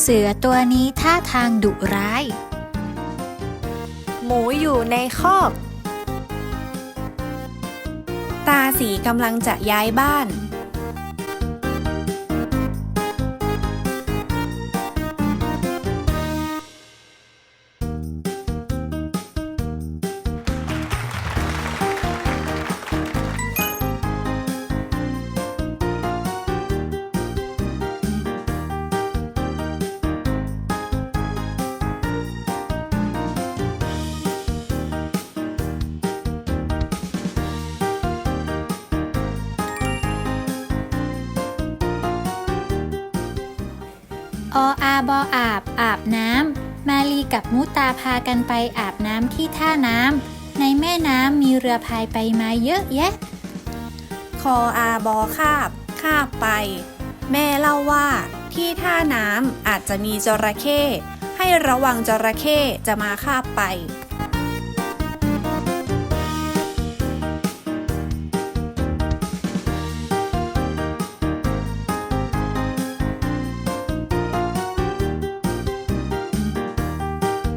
เสือตัวนี้ท่าทางดุร้าย หมูอยู่ในคอก ตาสีกำลังจะย้ายบ้าน ออาบออาบ อาบน้ำ มาลีกับมุตาพากันไปอาบน้ำที่ท่าน้ำ ในแม่น้ำมีเรือพายไปมาเยอะแยะ คออาบอคาบ คาบไป แม่เล่าว่าที่ท่าน้ำอาจจะมีจระเข้ให้ระวังจระเข้จะมาคาบไป